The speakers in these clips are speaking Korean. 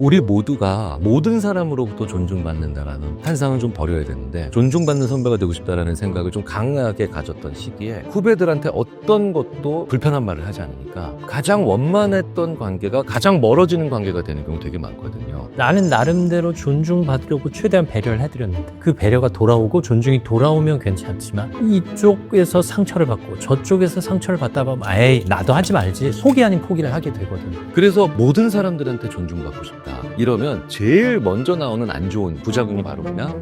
우리 모두가 모든 사람으로부터 존중받는다라는 환상은 좀 버려야 되는데 존중받는 선배가 되고 싶다라는 생각을 좀 강하게 가졌던 시기에 후배들한테 어떤 것도 불편한 말을 하지 않으니까 가장 원만했던 관계가 가장 멀어지는 관계가 되는 경우 되게 많거든요. 나는 나름대로 존중받으려고 최대한 배려를 해드렸는데 그 배려가 돌아오고 존중이 돌아오면 괜찮지만 이쪽에서 상처를 받고 저쪽에서 상처를 받다 보면 에이 나도 하지 말지 포기 아닌 포기를 하게 되거든요. 그래서 모든 사람들한테 존중받고 싶다. 이러면 제일 먼저 나오는 안 좋은 부작용이 바로 뭐냐?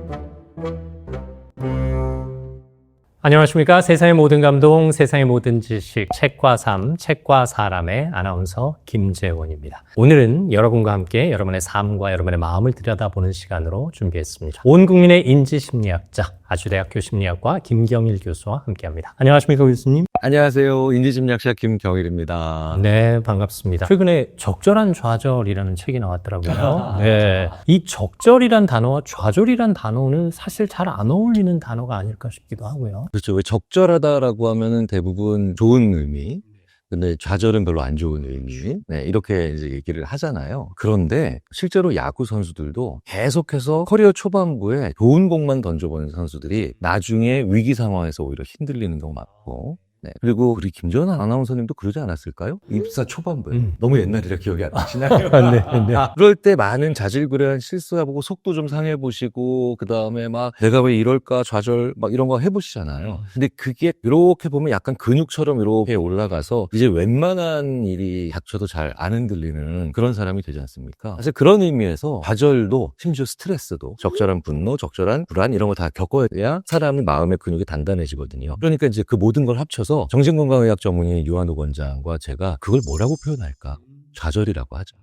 안녕하십니까. 세상의 모든 감동 세상의 모든 지식 책과 삶 책과 사람의 아나운서 김재원입니다. 오늘은 여러분과 함께 여러분의 삶과 여러분의 마음을 들여다보는 시간으로 준비했습니다. 온 국민의 인지심리학자 아주대학교 심리학과 김경일 교수와 함께합니다 안녕하십니까 교수님 안녕하세요. 인지심리학자 김경일입니다. 네 반갑습니다 최근에 적절한 좌절이라는 책이 나왔더라고요 네. 이 적절이란 단어와 좌절이란 단어는 사실 잘 안 어울리는 단어가 아닐까 싶기도 하고요 그렇죠. 왜 적절하다라고 하면은 대부분 좋은 의미. 근데 좌절은 별로 안 좋은 의미. 네, 이렇게 이제 얘기를 하잖아요. 그런데 실제로 야구 선수들도 계속해서 커리어 초반부에 좋은 공만 던져보는 선수들이 나중에 위기 상황에서 오히려 흔들리는 경우 많고. 네. 그리고 우리 김재원 아나운서님도 그러지 않았을까요? 입사 초반부에. 음. 너무 옛날이라 기억이 안 나시나요? 네, 네. 아, 그럴 때 많은 자질구레한 실수해보고 속도 좀 상해보시고 그 다음에 막 내가 왜 이럴까 좌절 막 이런 거 해보시잖아요. 근데 그게 이렇게 보면 약간 근육처럼 이렇게 올라가서 이제 웬만한 일이 닥쳐도 잘 안 흔들리는 그런 사람이 되지 않습니까? 사실 그런 의미에서 좌절도 심지어 스트레스도 적절한 분노, 적절한 불안 이런 거 다 겪어야 사람의 마음의 근육이 단단해지거든요. 그러니까 이제 그 모든 걸 합쳐서 정신건강의학 전문의 유한옥 원장과 제가 그걸 뭐라고 표현할까? 좌절이라고 하죠.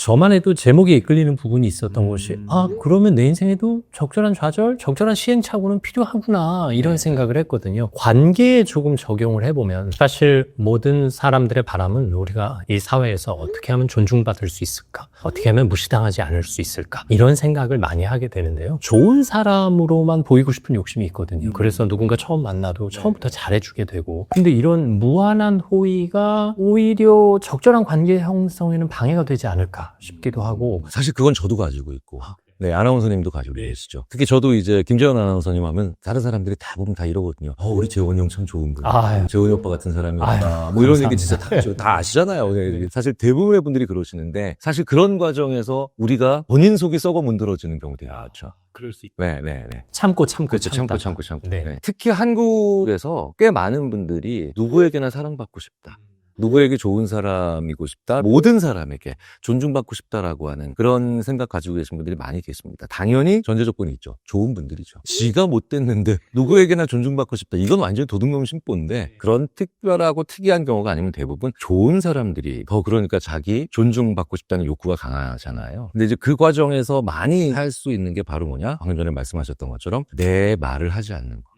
저만 해도 제목에 이끌리는 부분이 있었던 음. 것이 아 그러면 내 인생에도 적절한 좌절, 적절한 시행착오는 필요하구나 이런 네. 생각을 했거든요. 관계에 조금 적용을 해보면 사실 모든 사람들의 바람은 우리가 이 사회에서 어떻게 하면 존중받을 수 있을까, 어떻게 하면 무시당하지 않을 수 있을까 이런 생각을 많이 하게 되는데요. 좋은 사람으로만 보이고 싶은 욕심이 있거든요. 음. 그래서 누군가 처음 만나도 네. 처음부터 잘해주게 되고 근데 이런 무한한 호의가 오히려 적절한 관계 형성에는 방해가 되지 않 을까 싶기도 하고 사실 그건 저도 가지고 있고. 네, 아나운서님도 가지고 계시죠. 특히 저도 이제 김재원 아나운서님 하면 다른 사람들이 다 보면 다 이러거든요. 어, 우리 재원이 형 참 좋은 분. 아유. 재원이 오빠 같은 사람이었다. 아유, 뭐 이런. 얘기 진짜 다, 저- 다 아시잖아요. 네, 사실 대부분의 분들이 그러시는데 사실 그런 과정에서 우리가 본인 속이 썩어 문드러지는 경우도 많죠. 그럴 수있 네, 네, 네. 참고 참고 그렇죠. 참고. 참고 참고. 네. 네. 특히 한국에서 꽤 많은 분들이 누구에게나 사랑받고 싶다. 누구에게 좋은 사람이고 싶다. 모든 사람에게 존중받고 싶다라고 하는 그런 생각 가지고 계신 분들이 많이 계십니다. 당연히 전제 조건이 있죠. 좋은 분들이죠. 지가 못 됐는데 누구에게나 존중받고 싶다. 이건 완전히 도둑놈 심보인데 그런 특별하고 특이한 경우가 아니면 대부분 좋은 사람들이 더 그러니까 자기 존중받고 싶다는 욕구가 강하잖아요. 근데 이제 그 과정에서 많이 할 수 있는 게 바로 뭐냐? 방금 전에 말씀하셨던 것처럼 내 말을 하지 않는 거.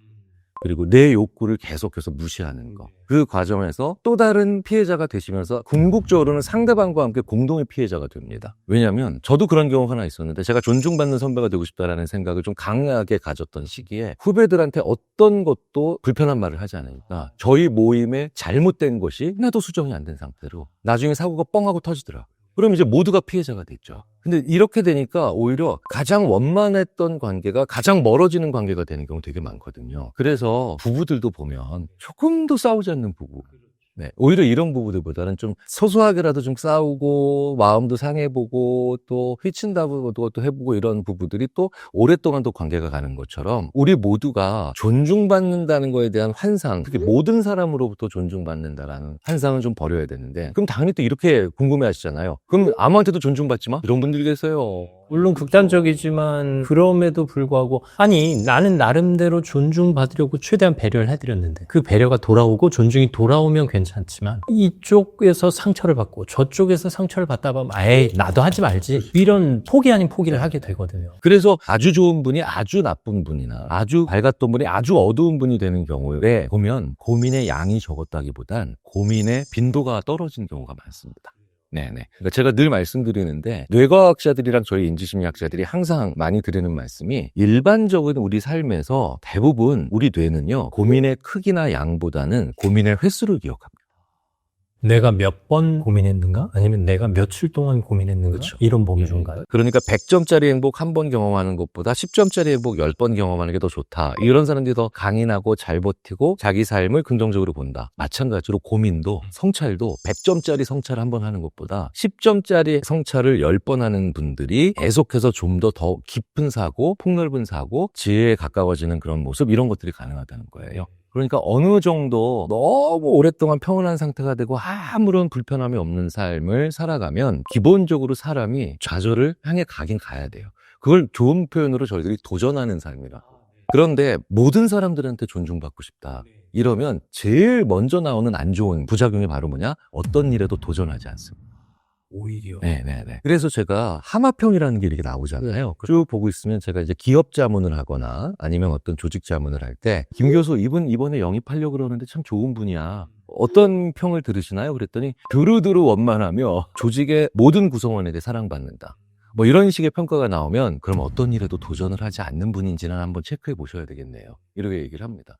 그리고 내 욕구를 계속해서 무시하는 거. 그 과정에서 또 다른 피해자가 되시면서 궁극적으로는 상대방과 함께 공동의 피해자가 됩니다. 왜냐하면 저도 그런 경우가 하나 있었는데 제가 존중받는 선배가 되고 싶다라는 생각을 좀 강하게 가졌던 시기에 후배들한테 어떤 것도 불편한 말을 하지 않으니까 저희 모임에 잘못된 것이 하나도 수정이 안 된 상태로 나중에 사고가 뻥하고 터지더라고요. 그럼 이제 모두가 피해자가 됐죠. 근데 이렇게 되니까 오히려 가장 원만했던 관계가 가장 멀어지는 관계가 되는 경우 되게 많거든요. 그래서 부부들도 보면 조금도 싸우지 않는 부부. 네, 오히려 이런 부부들보다는 좀 소소하게라도 좀 싸우고 마음도 상해보고 또 휘친다고 또 해보고 이런 부부들이 또 오랫동안 또 관계가 가는 것처럼 우리 모두가 존중받는다는 거에 대한 환상, 특히 모든 사람으로부터 존중받는다라는 환상은 좀 버려야 되는데 그럼 당연히 또 이렇게 궁금해하시잖아요. 그럼 아무한테도 존중받지 마? 이런 분들 계세요. 물론 극단적이지만 그럼에도 불구하고 아니 나는 나름대로 존중받으려고 최대한 배려를 해드렸는데 그 배려가 돌아오고 존중이 돌아오면 괜찮지만 이쪽에서 상처를 받고 저쪽에서 상처를 받다 보면 에이 나도 하지 말지 이런 포기 아닌 포기를 하게 되거든요. 그래서 아주 좋은 분이 아주 나쁜 분이나 아주 밝았던 분이 아주 어두운 분이 되는 경우에 보면 고민의 양이 적었다기보단 고민의 빈도가 떨어진 경우가 많습니다. 네네. 그러니까 제가 늘 말씀드리는데 뇌과학자들이랑 저희 인지심리학자들이 항상 많이 드리는 말씀이 일반적인 우리 삶에서 대부분 우리 뇌는요 고민의 크기나 양보다는 고민의 횟수를 기억합니다. 내가 몇 번 고민했는가? 아니면 내가 며칠 동안 고민했는가? 그쵸. 이런 범주인가요? 그러니까 100점짜리 행복 한 번 경험하는 것보다 10점짜리 행복 10번 경험하는 게 더 좋다. 이런 사람들이 더 강인하고 잘 버티고 자기 삶을 긍정적으로 본다. 마찬가지로 고민도 성찰도 100점짜리 성찰을 한 번 하는 것보다 10점짜리 성찰을 10번 하는 분들이 계속해서 좀 더더 깊은 사고, 폭넓은 사고, 지혜에 가까워지는 그런 모습 이런 것들이 가능하다는 거예요. 그러니까 어느 정도 너무 오랫동안 평온한 상태가 되고 아무런 불편함이 없는 삶을 살아가면 기본적으로 사람이 좌절을 향해 가긴 가야 돼요. 그걸 좋은 표현으로 저희들이 도전하는 삶이라. 그런데 모든 사람들한테 존중받고 싶다. 이러면 제일 먼저 나오는 안 좋은 부작용이 바로 뭐냐? 어떤 일에도 도전하지 않습니다. 오히려. 네네네. 그래서 제가 하마평이라는 게 이렇게 나오잖아요. 쭉 보고 있으면 제가 이제 기업 자문을 하거나 아니면 어떤 조직 자문을 할 때, 김 교수 이분 이번에 영입하려고 그러는데 참 좋은 분이야. 어떤 평을 들으시나요? 그랬더니 두루두루 원만하며 조직의 모든 구성원에 대해 사랑받는다. 뭐 이런 식의 평가가 나오면 그럼 어떤 일에도 도전을 하지 않는 분인지는 한번 체크해 보셔야 되겠네요. 이렇게 얘기를 합니다.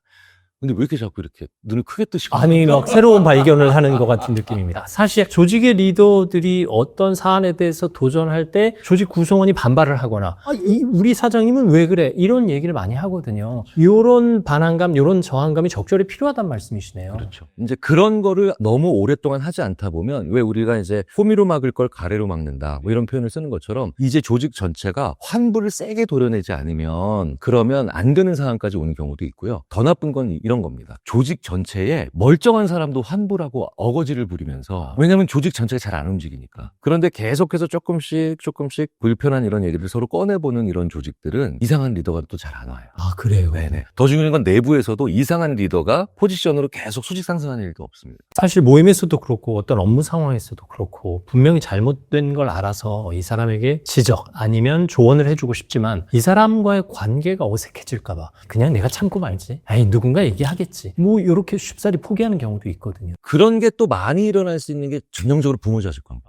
근데 왜 이렇게 자꾸 이렇게 눈을 크게 뜨시고 아니, 막 새로운 발견을 하는 것 같은 느낌입니다. 사실 조직의 리더들이 어떤 사안에 대해서 도전할 때 조직 구성원이 반발을 하거나, 아, 이, 우리 사장님은 왜 그래? 이런 얘기를 많이 하거든요. 이런 반항감, 이런 저항감이 적절히 필요하단 말씀이시네요. 그렇죠. 이제 그런 거를 너무 오랫동안 하지 않다 보면 왜 우리가 이제 호미로 막을 걸 가래로 막는다 뭐 이런 표현을 쓰는 것처럼 이제 조직 전체가 환불을 세게 도려내지 않으면 그러면 안 되는 상황까지 오는 경우도 있고요. 더 나쁜 건 이런 겁니다. 조직 전체에 멀쩡한 사람도 환불하고 어거지를 부리면서 왜냐하면 조직 전체가 잘 안 움직이니까. 그런데 계속해서 조금씩 조금씩 불편한 이런 얘기를 서로 꺼내보는 이런 조직들은 이상한 리더가 또 잘 안 와요. 아, 그래요? 네네. 더 중요한 건 내부에서도 이상한 리더가 포지션으로 계속 수직 상승하는 일도 없습니다. 사실 모임에서도 그렇고 어떤 업무 상황에서도 그렇고 분명히 잘못된 걸 알아서 이 사람에게 지적 아니면 조언을 해주고 싶지만 이 사람과의 관계가 어색해질까봐 그냥 내가 참고 말지. 에이 누군가 얘기 하겠지. 뭐 이렇게 쉽사리 포기하는 경우도 있거든요. 그런 게 또 많이 일어날 수 있는 게 전형적으로 부모 자식 관계.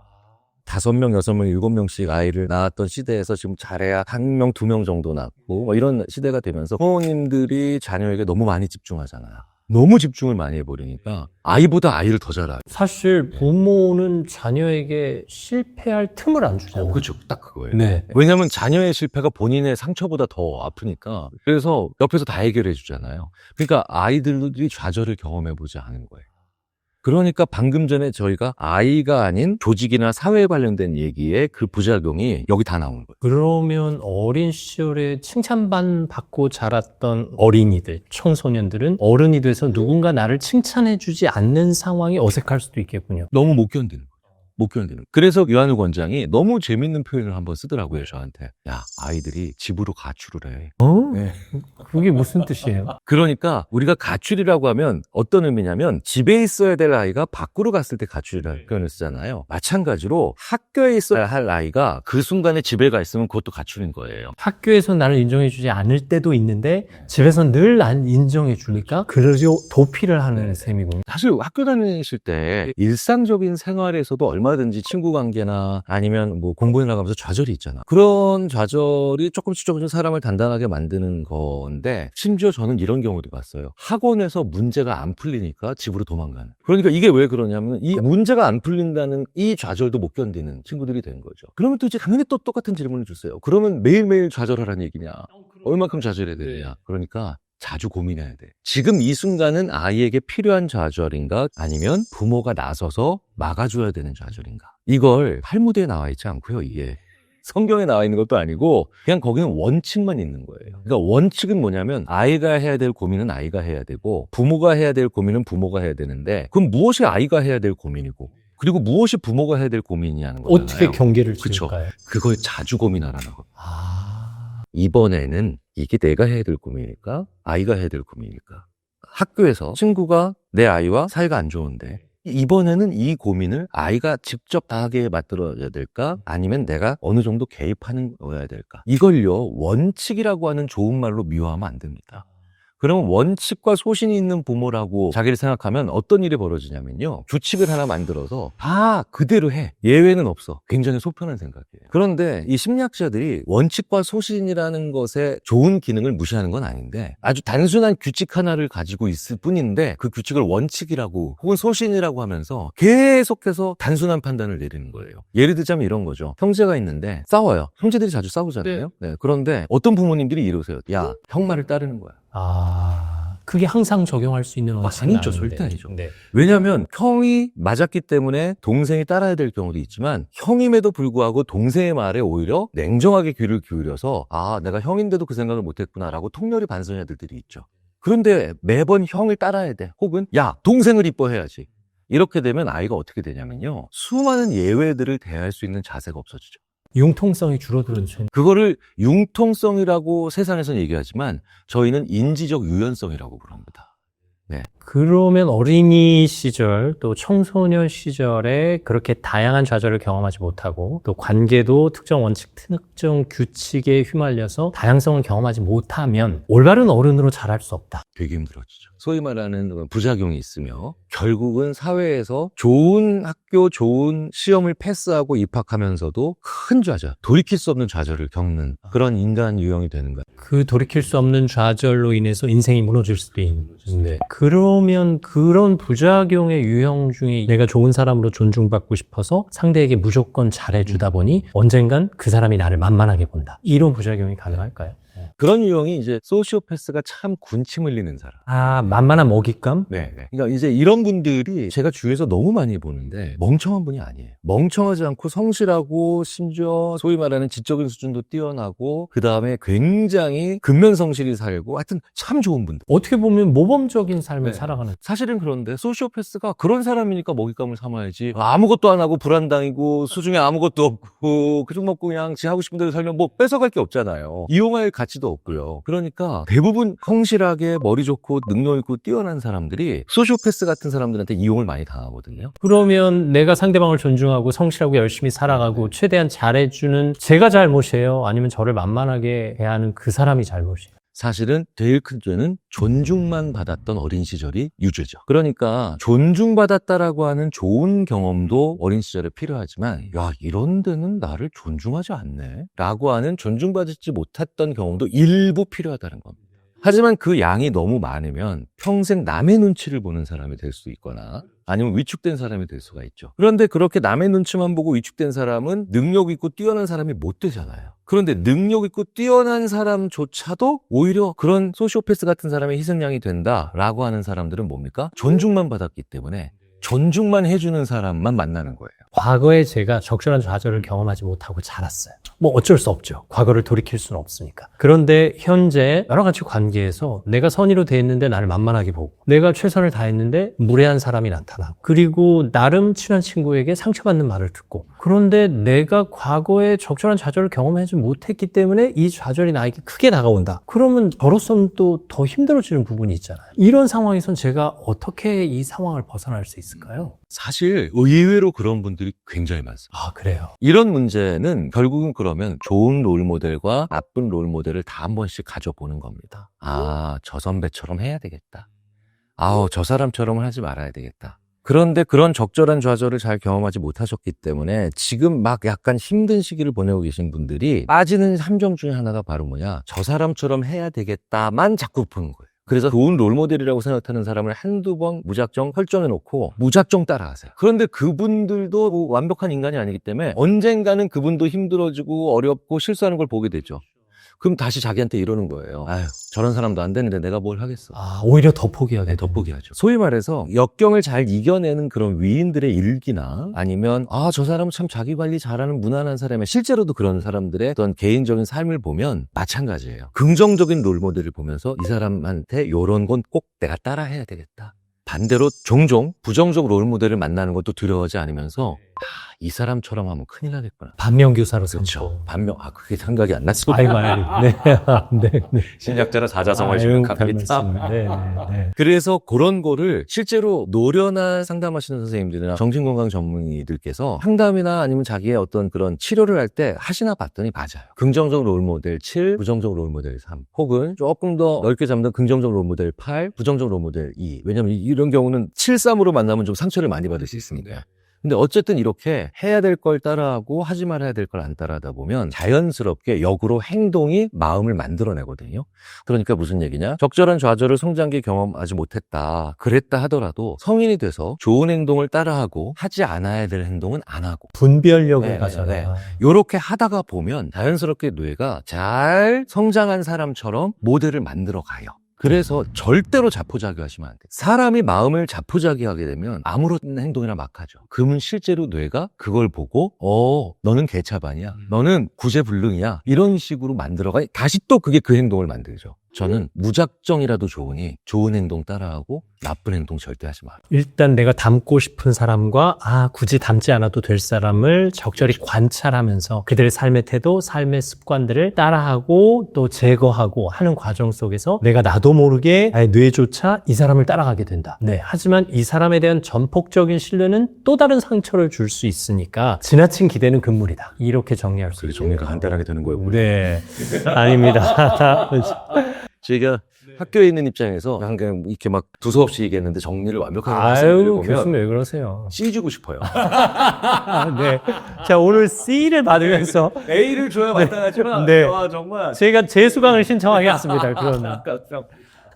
다섯 명, 여섯 명, 일곱 명씩 아이를 낳았던 시대에서 지금 잘해야 한 명, 두 명 정도 낳고 뭐 이런 시대가 되면서 부모님들이 자녀에게 너무 많이 집중하잖아요. 너무 집중을 많이 해버리니까 아이보다 아이를 더 잘 알아요. 사실 부모는 자녀에게 실패할 틈을 안 주잖아요. 그렇죠. 딱 그거예요. 네. 왜냐하면 자녀의 실패가 본인의 상처보다 더 아프니까 그래서 옆에서 다 해결해 주잖아요. 그러니까 아이들이 좌절을 경험해 보지 않은 거예요. 그러니까 방금 전에 저희가 아이가 아닌 조직이나 사회에 관련된 얘기에 그 부작용이 여기 다 나오는 거예요. 그러면 어린 시절에 칭찬반 받고 자랐던 어린이들, 청소년들은 어른이 돼서 누군가 나를 칭찬해주지 않는 상황이 어색할 수도 있겠군요. 너무 못 견디는 거예요. 못 견디는. 그래서 유한우 권장이 너무 재밌는 표현을 한번 쓰더라고요, 저한테. 야, 아이들이 집으로 가출을 해. 어? 네. 그게 무슨 뜻이에요? 그러니까 우리가 가출이라고 하면 어떤 의미냐면 집에 있어야 될 아이가 밖으로 갔을 때 가출이라는 표현을 쓰잖아요. 마찬가지로 학교에 있어야 할 아이가 그 순간에 집에 가 있으면 그것도 가출인 거예요. 학교에서 나를 인정해주지 않을 때도 있는데 집에서 늘난 인정해주니까 그러죠 도피를 하는 셈이군요. 사실 학교 다니실 때 일상적인 생활에서도 얼마 든지 친구 관계나 아니면 뭐 공부해 나가면서 좌절이 있잖아. 그런 좌절이 조금씩 조금씩 사람을 단단하게 만드는 건데 심지어 저는 이런 경우도 봤어요. 학원에서 문제가 안 풀리니까 집으로 도망가는. 그러니까 이게 왜 그러냐면 이 문제가 안 풀린다는 이 좌절도 못 견디는 친구들이 된 거죠. 그러면 또 이제 당연히 또 똑같은 질문을 주세요. 그러면 매일매일 좌절하라는 얘기냐? 얼마큼 좌절해야 되느냐? 그러니까 자주 고민해야 돼. 지금 이 순간은 아이에게 필요한 좌절인가? 아니면 부모가 나서서 막아줘야 되는 좌절인가? 이걸 팔무대에 나와 있지 않고요, 이게. 성경에 나와 있는 것도 아니고 그냥 거기는 원칙만 있는 거예요. 그러니까 원칙은 뭐냐면 아이가 해야 될 고민은 아이가 해야 되고 부모가 해야 될 고민은 부모가 해야 되는데 그럼 무엇이 아이가 해야 될 고민이고 그리고 무엇이 부모가 해야 될 고민이냐는 거잖아요. 어떻게 경계를 그쵸. 지을까요? 그걸 자주 고민하라는 거. 아, 이번에는 이게 내가 해야 될 고민일까? 아이가 해야 될 고민일까? 학교에서 친구가 내 아이와 사이가 안 좋은데 이번에는 이 고민을 아이가 직접 다 하게 만들어야 될까? 아니면 내가 어느 정도 개입하는 거야 될까? 이걸요 원칙이라고 하는 좋은 말로 미워하면 안 됩니다. 그러면 원칙과 소신이 있는 부모라고 자기를 생각하면 어떤 일이 벌어지냐면요. 규칙을 하나 만들어서 다 그대로 해. 예외는 없어. 굉장히 속편한 생각이에요. 그런데 이 심리학자들이 원칙과 소신이라는 것의 좋은 기능을 무시하는 건 아닌데 아주 단순한 규칙 하나를 가지고 있을 뿐인데 그 규칙을 원칙이라고 혹은 소신이라고 하면서 계속해서 단순한 판단을 내리는 거예요. 예를 들자면 이런 거죠. 형제가 있는데 싸워요. 형제들이 자주 싸우잖아요. 네. 그런데 어떤 부모님들이 이러세요. 야, 형 말을 따르는 거야. 아, 그게 항상 적용할 수 있는 원칙은 아니죠. 아닌데. 절대 아니죠. 네. 왜냐하면 형이 맞았기 때문에 동생이 따라야 될 경우도 있지만 형임에도 불구하고 동생의 말에 오히려 냉정하게 귀를 기울여서 아 내가 형인데도 그 생각을 못했구나라고 통렬히 반성해야 될 들이 있죠. 그런데 매번 형을 따라야 돼. 혹은 야 동생을 이뻐해야지. 이렇게 되면 아이가 어떻게 되냐면요. 수많은 예외들을 대할 수 있는 자세가 없어지죠. 융통성이 줄어드는 셈. 그거를 융통성이라고 세상에서는 얘기하지만 저희는 인지적 유연성이라고 부릅니다. 그러면 어린이 시절 또 청소년 시절에 그렇게 다양한 좌절을 경험하지 못하고 또 관계도 특정 원칙, 특정 규칙에 휘말려서 다양성을 경험하지 못하면 올바른 어른으로 자랄 수 없다. 되게 힘들어지죠. 소위 말하는 부작용이 있으며 결국은 사회에서 좋은 학교, 좋은 시험을 패스하고 입학하면서도 큰 좌절, 돌이킬 수 없는 좌절을 겪는 그런 인간 유형이 되는 거예요. 그 돌이킬 수 없는 좌절로 인해서 인생이 무너질 수도 있는데 그 러면 그런 부작용의 유형 중에 내가 좋은 사람으로 존중받고 싶어서 상대에게 무조건 잘해주다 보니 언젠간 그 사람이 나를 만만하게 본다. 이런 부작용이 가능할까요? 그런 유형이 이제 소시오패스가 참 군침 흘리는 사람. 아 만만한 먹잇감? 네. 그러니까 이제 이런 분들이 제가 주위에서 너무 많이 보는데 멍청한 분이 아니에요. 멍청하지 않고 성실하고 심지어 소위 말하는 지적인 수준도 뛰어나고 그 다음에 굉장히 근면 성실히 살고 하여튼 참 좋은 분들. 어떻게 보면 모범적인 삶을 네. 살아가는 사실은 그런데 소시오패스가 그런 사람이니까 먹잇감을 삼아야지 아무것도 안 하고 불안당이고 수중에 아무것도 없고 그중 먹고 그냥 지 하고 싶은 대로 살면 뭐 뺏어갈 게 없잖아요 이용할 가치도 없고요 그러니까 대부분 성실하게 머리 좋고 능력 있고 뛰어난 사람들이 소시오패스 같은 사람들한테 이용을 많이 당하거든요 그러면 내가 상대방을 존중하고 성실하고 열심히 살아가고 최대한 잘해주는 제가 잘못이에요? 아니면 저를 만만하게 대하는 그 사람이 잘못이에요? 사실은 제일 큰 죄는 존중만 받았던 어린 시절이 유죄죠. 그러니까 존중받았다라고 하는 좋은 경험도 어린 시절에 필요하지만 야 이런 데는 나를 존중하지 않네 라고 하는 존중받지 못했던 경험도 일부 필요하다는 겁니다. 하지만 그 양이 너무 많으면 평생 남의 눈치를 보는 사람이 될 수 있거나 아니면 위축된 사람이 될 수가 있죠. 그런데 그렇게 남의 눈치만 보고 위축된 사람은 능력 있고 뛰어난 사람이 못 되잖아요. 그런데 능력 있고 뛰어난 사람조차도 오히려 그런 소시오패스 같은 사람의 희생양이 된다라고 하는 사람들은 뭡니까? 존중만 받았기 때문에 존중만 해주는 사람만 만나는 거예요. 과거에 제가 적절한 좌절을 경험하지 못하고 자랐어요. 뭐 어쩔 수 없죠. 과거를 돌이킬 수는 없으니까. 그런데 현재 여러 가지 관계에서 내가 선의로 대했는데 나를 만만하게 보고 내가 최선을 다했는데 무례한 사람이 나타나고 그리고 나름 친한 친구에게 상처받는 말을 듣고 그런데 내가 과거에 적절한 좌절을 경험하지 못했기 때문에 이 좌절이 나에게 크게 다가온다. 그러면 저로서는 또 더 힘들어지는 부분이 있잖아요. 이런 상황에선 제가 어떻게 이 상황을 벗어날 수 있을까요? 사실 의외로 그런 분들이 굉장히 많습니다. 아, 그래요. 이런 문제는 결국은 그러면 좋은 롤 모델과 나쁜 롤 모델을 다 한 번씩 가져보는 겁니다. 아, 저 선배처럼 해야 되겠다. 아우, 저 사람처럼 하지 말아야 되겠다. 그런데 그런 적절한 좌절을 잘 경험하지 못하셨기 때문에 지금 막 약간 힘든 시기를 보내고 계신 분들이 빠지는 함정 중에 하나가 바로 뭐냐. 저 사람처럼 해야 되겠다만 자꾸 보는 거예요. 그래서 좋은 롤모델이라고 생각하는 사람을 한두 번 무작정 설정해 놓고 무작정 따라가세요. 그런데 그분들도 뭐 완벽한 인간이 아니기 때문에 언젠가는 그분도 힘들어지고 어렵고 실수하는 걸 보게 되죠. 그럼 다시 자기한테 이러는 거예요. 아유, 저런 사람도 안 되는데 내가 뭘 하겠어. 아, 오히려 더 포기하게 네, 덧보기 하죠. 소위 말해서 역경을 잘 이겨내는 그런 위인들의 일기나 아니면 아, 저 사람은 참 자기 관리 잘하는 무난한 사람이야. 실제로도 그런 사람들의 어떤 개인적인 삶을 보면 마찬가지예요. 긍정적인 롤모델을 보면서 이 사람한테 요런 건 꼭 내가 따라해야 되겠다. 반대로 종종 부정적 롤모델을 만나는 것도 두려워하지 않으면서 이 사람처럼 하면 큰일 나겠구나. 반면교사로. 그렇죠. 반면 아 그게 생각이 안 났어. 아이고, 아이고. 네. 네. 네. 신약자라 사자성을 아이고, 별 생각합니다. 네, 네, 네. 그래서 그런 거를 실제로 노련한 상담하시는 선생님들이나 정신건강 전문의들께서 상담이나 아니면 자기의 어떤 그런 치료를 할 때 하시나 봤더니 맞아요. 긍정적 롤모델 7, 부정적 롤모델 3, 혹은 조금 더 넓게 잡는 긍정적 롤모델 8, 부정적 롤모델 2. 왜냐면 이- 이런 경우는 7, 3으로 만나면 좀 상처를 많이 받을 수 있습니다. 근데 어쨌든 이렇게 해야 될 걸 따라하고 하지 말아야 될 걸 안 따라하다 보면 자연스럽게 역으로 행동이 마음을 만들어내거든요. 그러니까 무슨 얘기냐? 적절한 좌절을 성장기 경험하지 못했다. 그랬다 하더라도 성인이 돼서 좋은 행동을 따라하고 하지 않아야 될 행동은 안 하고 분별력을 네, 가져라. 네, 요렇게 하다가 보면 자연스럽게 뇌가 잘 성장한 사람처럼 모델을 만들어 가요. 그래서 절대로 자포자기하시면 안 돼요. 사람이 마음을 자포자기하게 되면 아무런 행동이나 막 하죠. 그러면 실제로 뇌가 그걸 보고 어 너는 개차반이야. 음. 너는 구제불능이야. 이런 식으로 만들어가 다시 또 그게 그 행동을 만들죠. 저는 무작정이라도 좋으니 좋은 행동 따라하고 나쁜 행동 절대 하지 마. 일단 내가 닮고 싶은 사람과 아 굳이 닮지 않아도 될 사람을 적절히 관찰하면서 그들의 삶의 태도, 삶의 습관들을 따라하고 또 제거하고 하는 과정 속에서 내가 나도 모르게 나의 뇌조차 이 사람을 따라가게 된다. 네. 하지만 이 사람에 대한 전폭적인 신뢰는 또 다른 상처를 줄 수 있으니까 지나친 기대는 금물이다. 이렇게 정리할 수 있죠. 간단하게 되는 거예요. 네. 아닙니다. 제가 학교에 있는 입장에서 그냥 이렇게 막 두서없이 얘기했는데 정리를 완벽하게 아유, 말씀드리면 교수님 왜 그러세요? C 주고 싶어요. 네. 자, 오늘 C를 받으면서 A를 줘야 마땅하지만 네. 와 정말 제가 재수강을 신청하겠습니다. 그러면.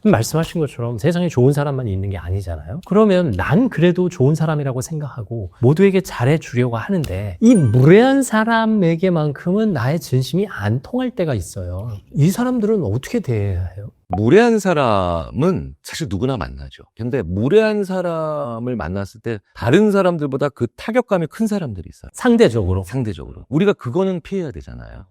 말씀하신 것처럼 세상에 좋은 사람만 있는 게 아니잖아요. 그러면 난 그래도 좋은 사람이라고 생각하고 모두에게 잘해 주려고 하는데 이 무례한 사람에게만큼은 나의 진심이 안 통할 때가 있어요. 이 사람들은 어떻게 대해야 해요? 무례한 사람은 사실 누구나 만나죠. 근데 무례한 사람을 만났을 때 다른 사람들보다 그 타격감이 큰 사람들이 있어요. 상대적으로. 상대적으로. 우리가 그거는 피해야 되잖아요.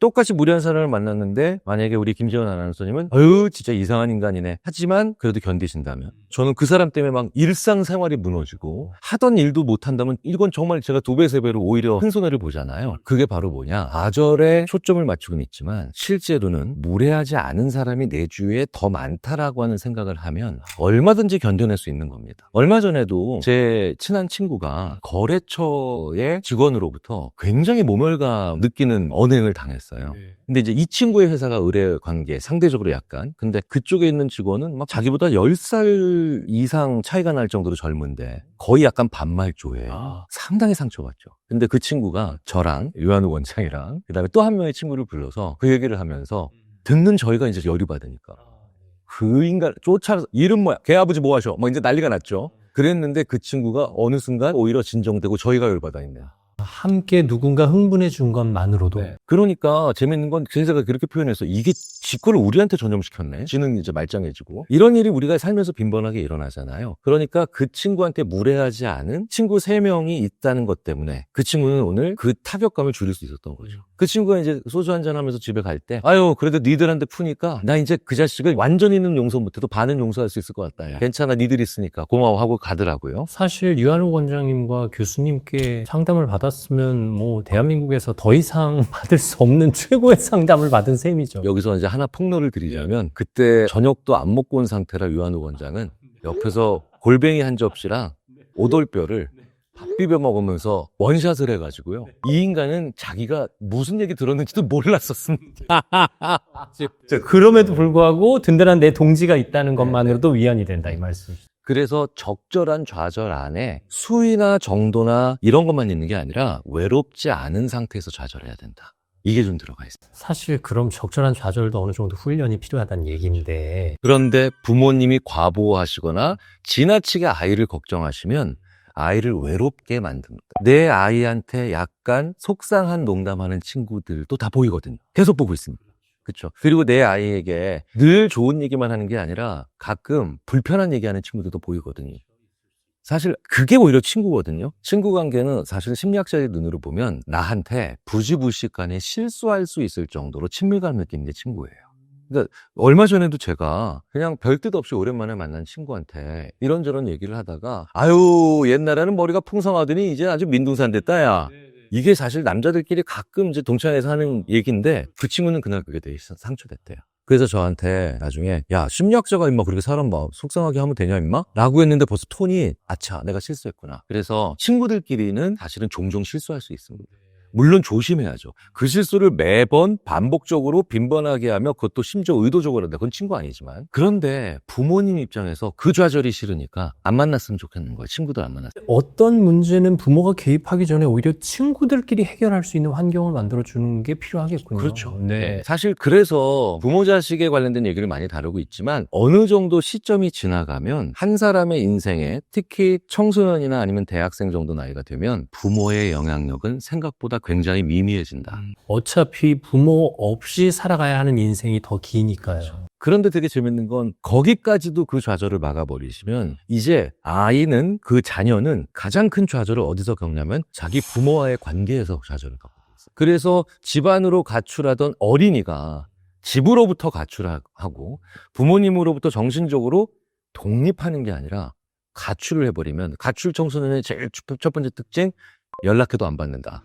똑같이 무례한 사람을 만났는데 만약에 우리 김지원 아나운서님은 아유 진짜 이상한 인간이네. 하지만 그래도 견디신다면 저는 그 사람 때문에 막 일상생활이 무너지고 하던 일도 못한다면 이건 정말 제가 두 배 세 배로 오히려 큰 손해를 보잖아요. 그게 바로 뭐냐? 좌절에 초점을 맞추고는 있지만 실제로는 무례하지 않은 사람이 내 주위에 더 많다라고 하는 생각을 하면 얼마든지 견뎌낼 수 있는 겁니다. 얼마 전에도 제 친한 친구가 거래처의 직원으로부터 굉장히 모멸감 느끼는 언행을 당했어요. 근데 이제 이 친구의 회사가 의뢰 관계 상대적으로 약간 근데 그쪽에 있는 직원은 막 자기보다 10살 이상 차이가 날 정도로 젊은데 거의 약간 반말조예요. 아. 상당히 상처받죠. 근데 그 친구가 저랑 유한우 원장이랑 그다음에 또 한 명의 친구를 불러서 그 얘기를 하면서 듣는 저희가 이제 열이 받으니까 그 인간 쫓아서 이름 뭐야? 걔 아버지 뭐 하셔? 뭐 이제 난리가 났죠. 그랬는데 그 친구가 어느 순간 오히려 진정되고 저희가 열받아 있네요. 함께 누군가 흥분해 준 것만으로도 그러니까 재밌는 건 제가 그렇게 표현해서 이게 지 거를 우리한테 전염시켰네. 지는 이제 말짱해지고 이런 일이 우리가 살면서 빈번하게 일어나잖아요. 그러니까 그 친구한테 무례하지 않은 친구 세 명이 있다는 것 때문에 그 친구는 오늘 그 타격감을 줄일 수 있었던 거죠. 그 친구가 이제 소주 한잔 하면서 집에 갈 때 아유 그래도 니들한테 푸니까 나 이제 그 자식을 완전히는 용서 못해도 반은 용서할 수 있을 것 같다. 야. 괜찮아 니들 있으니까 고마워 하고 가더라고요. 사실 유한호 원장님과 교수님께 상담을 받았으면 뭐 대한민국에서 더 이상 받을 수 없는 최고의 상담을 받은 셈이죠. 여기서 이제 하나 폭로를 드리자면 그때 저녁도 안 먹고 온 상태라 유한우 원장은 옆에서 골뱅이 한 접시랑 오돌뼈를 밥 비벼 먹으면서 원샷을 해가지고요. 이 인간은 자기가 무슨 얘기 들었는지도 몰랐었습니다. 그럼에도 불구하고 든든한 내 동지가 있다는 것만으로도 위안이 된다 이 말씀. 그래서 적절한 좌절 안에 수위나 정도나 이런 것만 있는 게 아니라 외롭지 않은 상태에서 좌절해야 된다. 이게 좀 들어가 있어요. 사실 그럼 적절한 좌절도 어느 정도 훈련이 필요하다는 얘기인데 그런데 부모님이 과보하시거나 지나치게 아이를 걱정하시면 아이를 외롭게 만듭니다. 내 아이한테 약간 속상한 농담하는 친구들도 다 보이거든요. 계속 보고 있습니다. 그렇죠. 그리고 내 아이에게 늘 좋은 얘기만 하는 게 아니라 가끔 불편한 얘기하는 친구들도 보이거든요. 사실 그게 오히려 친구거든요. 친구 관계는 사실 심리학자의 눈으로 보면 나한테 부지불식간에 실수할 수 있을 정도로 친밀감 느끼는 게 친구예요. 그러니까 얼마 전에도 제가 그냥 별뜻 없이 오랜만에 만난 친구한테 이런저런 얘기를 하다가 아유 옛날에는 머리가 풍성하더니 이제 아주 민둥산 됐다 야 이게 사실 남자들끼리 가끔 이제 동창회에서 하는 얘기인데 그 친구는 그날 그게 되게 상처됐대요. 그래서 저한테 나중에 야 심리학자가 임마 그렇게 사람 막 속상하게 하면 되냐 임마? 라고 했는데 벌써 톤이 아차 내가 실수했구나. 그래서 친구들끼리는 사실은 종종 실수할 수 있습니다. 물론 조심해야죠. 그 실수를 매번 반복적으로 빈번하게 하며 그것도 심지어 의도적으로 한다. 그건 친구 아니지만. 그런데 부모님 입장에서 그 좌절이 싫으니까 안 만났으면 좋겠는 거예요. 친구들 안 만났으면. 어떤 문제는 부모가 개입하기 전에 오히려 친구들끼리 해결할 수 있는 환경을 만들어 주는 게 필요하겠군요. 그렇죠. 네. 사실 그래서 부모 자식에 관련된 얘기를 많이 다루고 있지만 어느 정도 시점이 지나가면 한 사람의 인생에 특히 청소년이나 아니면 대학생 정도 나이가 되면 부모의 영향력은 생각보다 굉장히 미미해진다. 어차피 부모 없이 살아가야 하는 인생이 더 기니까요. 그런데 되게 재밌는 건 거기까지도 그 좌절을 막아버리시면 이제 아이는 그 자녀는 가장 큰 좌절을 어디서 겪냐면 자기 부모와의 관계에서 좌절을 겪고 있어요. 그래서 집안으로 가출하던 어린이가 집으로부터 가출하고 부모님으로부터 정신적으로 독립하는 게 아니라 가출을 해버리면 가출 청소년의 제일 첫 번째 특징 연락해도 안 받는다.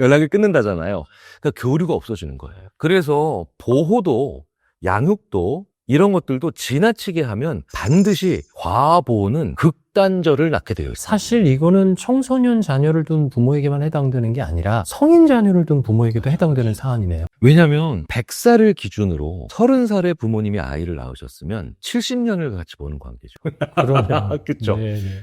연락을 끊는다잖아요. 그러니까 교류가 없어지는 거예요. 그래서 보호도 양육도 이런 것들도 지나치게 하면 반드시 과보호는 극단절을 낳게 되어 있어요. 사실 이거는 청소년 자녀를 둔 부모에게만 해당되는 게 아니라 성인 자녀를 둔 부모에게도 해당되는 사안이네요. 왜냐하면 100살을 기준으로 30살의 부모님이 아이를 낳으셨으면 70년을 같이 보는 관계죠. 그러면 그쵸. 네, 네.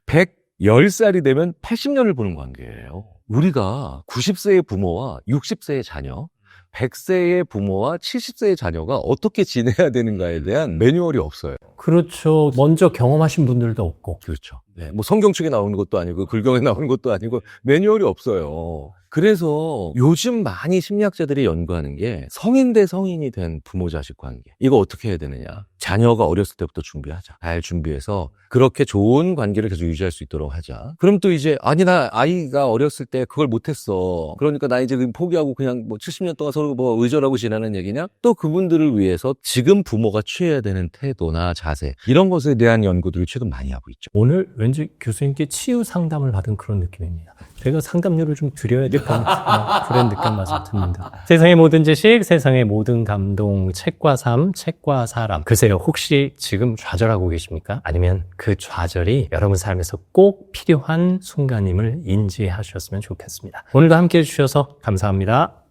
110살이 되면 80년을 보는 관계예요. 우리가 90세의 부모와 60세의 자녀, 100세의 부모와 70세의 자녀가 어떻게 지내야 되는가에 대한 매뉴얼이 없어요. 그렇죠. 먼저 경험하신 분들도 없고. 그렇죠. 네, 뭐 성경책에 나오는 것도 아니고 글경에 나오는 것도 아니고 매뉴얼이 없어요. 그래서 요즘 많이 심리학자들이 연구하는 게 성인 대 성인이 된 부모 자식 관계. 이거 어떻게 해야 되느냐? 자녀가 어렸을 때부터 준비하자. 잘 준비해서 그렇게 좋은 관계를 계속 유지할 수 있도록 하자. 그럼 또 이제 아니 나 아이가 어렸을 때 그걸 못했어. 그러니까 나 이제 포기하고 그냥 뭐 70년 동안 서로 뭐 의절하고 지내는 얘기냐? 또 그분들을 위해서 지금 부모가 취해야 되는 태도나 자세 이런 것에 대한 연구들을 최근 많이 하고 있죠. 오늘 왠지 교수님께 치유 상담을 받은 그런 느낌입니다. 제가 상담료를 좀 드려야 될 것 같은 그런 느낌마저 듭니다. 세상의 모든 지식, 세상의 모든 감동, 책과 삶, 책과 사람. 글쎄요, 혹시 지금 좌절하고 계십니까? 아니면 그 좌절이 여러분 삶에서 꼭 필요한 순간임을 인지하셨으면 좋겠습니다. 오늘도 함께 해주셔서 감사합니다.